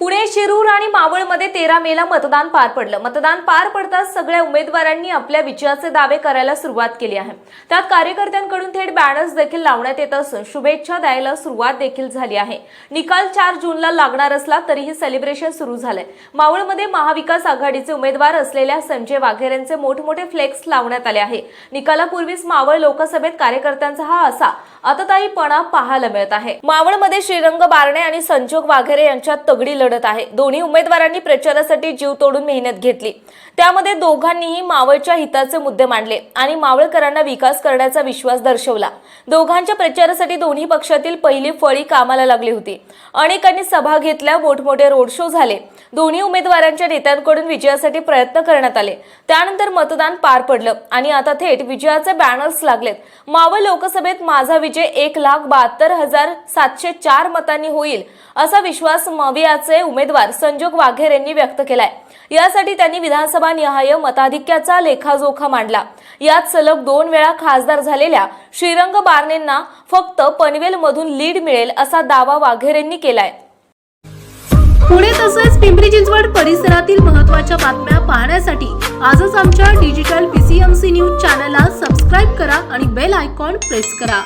पुणे शिरूर आणि मावळमध्ये तेरा मेला मतदान पार पडलं. मतदान पार पडताच सगळ्या उमेदवारांनी आपल्या विजयाचे दावे करायला सुरुवात केली आहे. त्यात कार्यकर्त्यांकडून थेट बॅनर्स देखील लावण्यात येत असून शुभेच्छा द्यायला सुरुवात देखील झाली आहे. निकाल चार जूनला लागणार असला तरीही सेलिब्रेशन सुरू झालंय. मावळमध्ये महाविकास आघाडीचे उमेदवार असलेल्या संजय वाघेरेंचे मोठमोठे फ्लेक्स लावण्यात आले आहे. निकालापूर्वीच मावळ लोकसभेत कार्यकर्त्यांचा हा असा अतताईपणा पाहायला मिळत आहे. मावळमध्ये श्रीरंग बारणे आणि संजोग वाघेरे यांच्यात तगडी लढत आहे. दोन्ही उमेदवारांनी प्रचारासाठी जीव तोडून मेहनत घेतली. त्यामध्ये दोघांनीही मावळच्या हिताचे मुद्दे मांडले आणि मावळकरांना विकास करण्याचा विश्वास दर्शवला. दोघांच्या प्रचारासाठी दोन्ही पक्षातील पहिली फळी कामाला लागली होती. अनेकांनी सभा घेतल्या मोठमोठे रोड शो झाले. दोन्ही उमेदवारांच्या नेत्यांकडून विजयासाठी प्रयत्न करण्यात आले. त्यानंतर मतदान पार पडलं आणि आता थेट विजयाचे बॅनर्स लागलेत. मावळ लोकसभेत माझा विजय एक लाख बहात्तर हजार सातशे चार मतांनी होईल असा विश्वास मवियाचे उमेदवार संजोग वाघेर यांनी व्यक्त केलाय. यासाठी त्यांनी विधानसभा निहाय मताधिक्याचा लेखाजोखा मांडला. यात सलग दोन वेळा खासदार झालेल्या श्रीरंग बारणेंना फक्त पनवेलमधून लीड मिळेल असा दावा वाघेर यांनी केलाय. पुणे तसेच पिंपरी चिंचवड परिसरातील महत्त्वाच्या बातम्या पाहण्यासाठी आजच आमच्या डिजिटल पीसीएमसी न्यूज चॅनलला सबस्क्राईब करा आणि बेल आयकॉन प्रेस करा.